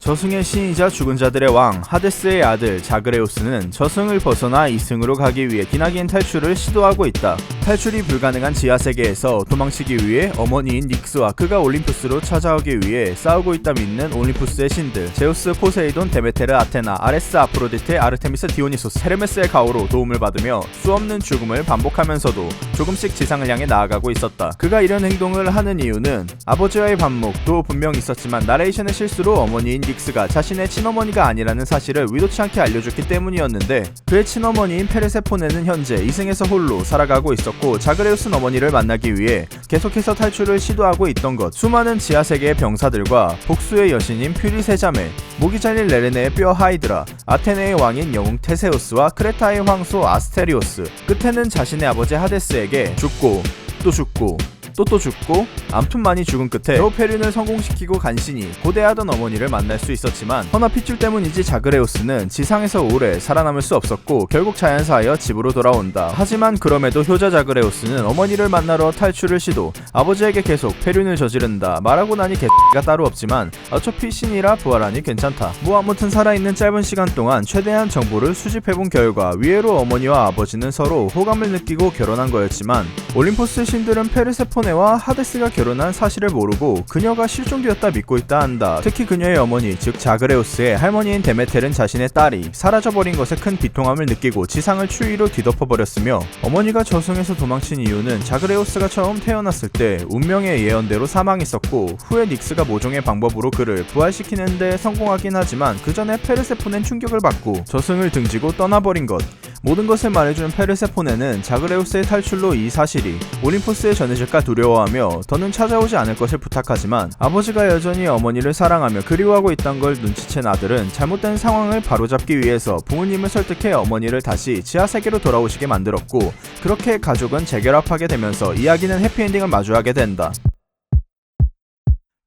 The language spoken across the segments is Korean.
저승의 신이자 죽은 자들의 왕 하데스의 아들 자그레우스는 저승을 벗어나 이승으로 가기 위해 기나긴 탈출을 시도하고 있다. 탈출이 불가능한 지하 세계에서 도망치기 위해 어머니인 닉스와 그가 올림푸스로 찾아오기 위해 싸우고 있다 믿는 올림푸스의 신들 제우스, 포세이돈, 데메테르, 아테나, 아레스, 아프로디테, 아르테미스, 디오니소스, 헤르메스의 가호로 도움을 받으며 수없는 죽음을 반복하면서도 조금씩 지상을 향해 나아가고 있었다. 그가 이런 행동을 하는 이유는 아버지와의 반목도 분명 있었지만 나레이션의 실수로 어머니인 닉스가 자신의 친어머니가 아니라는 사실을 의도치 않게 알려줬기 때문이었는데 그의 친어머니인 페르세포네는 현재 이승에서 홀로 살아가고 있었고 자그레우스 어머니를 만나기 위해 계속해서 탈출을 시도하고 있던 것. 수많은 지하 세계의 병사들과 복수의 여신인 퓨리 세자매 목이 잘린 레레네의 뼈 하이드라 아테네의 왕인 영웅 테세우스와 크레타의 황소 아스테리오스 끝에는 자신의 아버지 하데스에게 죽고 또 죽고 또또 죽고 암튼 많이 죽은 끝에 에오페륜을 성공시키고 간신히 고대하던 어머니를 만날 수 있었지만 허나 핏줄 때문인지 자그레우스는 지상에서 오래 살아남을 수 없었고 결국 자연사하여 집으로 돌아온다. 하지만 그럼에도 효자 자그레우스는 어머니를 만나러 탈출을 시도 아버지에게 계속 페륜을 저지른다 말하고 나니 개가 따로 없지만 어차피 신이라 부활하니 괜찮다. 뭐 아무튼 살아있는 짧은 시간 동안 최대한 정보를 수집해본 결과 위에로 어머니와 아버지는 서로 호감을 느끼고 결혼한 거였지만 올림포스 신들은 페르세포네와 하데스가 결혼한 사실을 모르고 그녀가 실종되었다 믿고 있다 한다. 특히 그녀의 어머니 즉 자그레우스의 할머니인 데메텔은 자신의 딸이 사라져버린 것에 큰 비통함을 느끼고 지상을 추위로 뒤덮어버렸으며 어머니가 저승에서 도망친 이유는 자그레우스가 처음 태어났을 때 운명의 예언대로 사망했었고 후에 닉스가 모종의 방법으로 그를 부활시키는데 성공하긴 하지만 그 전에 페르세포넨 충격을 받고 저승을 등지고 떠나버린 것 모든 것을 말해준 페르세포네는 자그레우스의 탈출로 이 사실이 올림포스에 전해질까 두려워하며 더는 찾아오지 않을 것을 부탁하지만 아버지가 여전히 어머니를 사랑하며 그리워하고 있던 걸 눈치챈 아들은 잘못된 상황을 바로잡기 위해서 부모님을 설득해 어머니를 다시 지하세계로 돌아오시게 만들었고 그렇게 가족은 재결합하게 되면서 이야기는 해피엔딩을 마주하게 된다.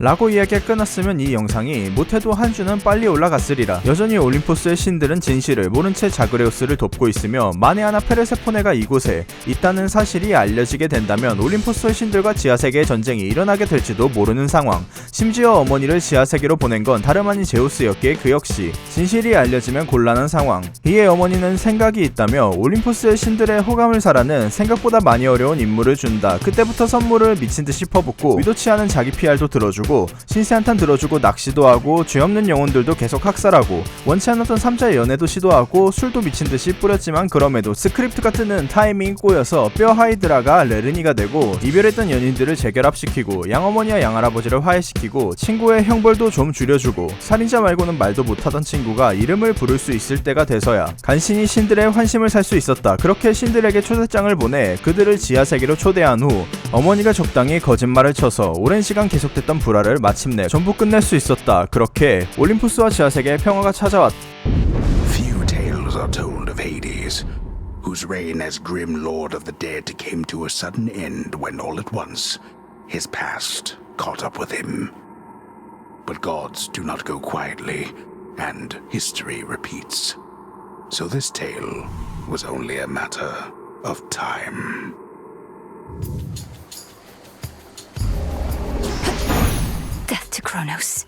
라고 이야기가 끝났으면 이 영상이 못해도 한 주는 빨리 올라갔으리라. 여전히 올림포스의 신들은 진실을 모른 채 자그레우스를 돕고 있으며 만에 하나 페르세포네가 이곳에 있다는 사실이 알려지게 된다면 올림포스의 신들과 지하세계의 전쟁이 일어나게 될지도 모르는 상황. 심지어 어머니를 지하세계로 보낸 건 다름 아닌 제우스였기에 그 역시 진실이 알려지면 곤란한 상황. 이에 어머니는 생각이 있다며 올림포스의 신들의 호감을 사라는 생각보다 많이 어려운 임무를 준다. 그때부터 선물을 미친 듯이 퍼붓고 의도치 않은 자기 PR도 들어주고 신세 한탄 들어주고 낚시도 하고 죄 없는 영혼들도 계속 학살하고 원치 않았던 삼자의 연애도 시도하고 술도 미친 듯이 뿌렸지만 그럼에도 스크립트가 뜨는 타이밍이 꼬여서 뼈 하이드라가 레르니가 되고 이별했던 연인들을 재결합시키고 양어머니와 양할아버지를 화해시키고 친구의 형벌도 좀 줄여주고 살인자 말고는 말도 못하던 친구가 이름을 부를 수 있을 때가 돼서야 간신히 신들의 환심을 살 수 있었다. 그렇게 신들에게 초대장을 보내 그들을 지하세계로 초대한 후 어머니가 적당히 거짓말을 쳐서 오랜 시간 계속됐던 불화를 마침내 전부 끝낼 수 있었다. 그렇게 올림푸스와 지하세계의 평화가 찾아왔다. Whose reign as grim lord of the dead came to a sudden end when all at once his past caught up with him. But gods do not go quietly, and history repeats. So this tale was only a matter of time. Kronos.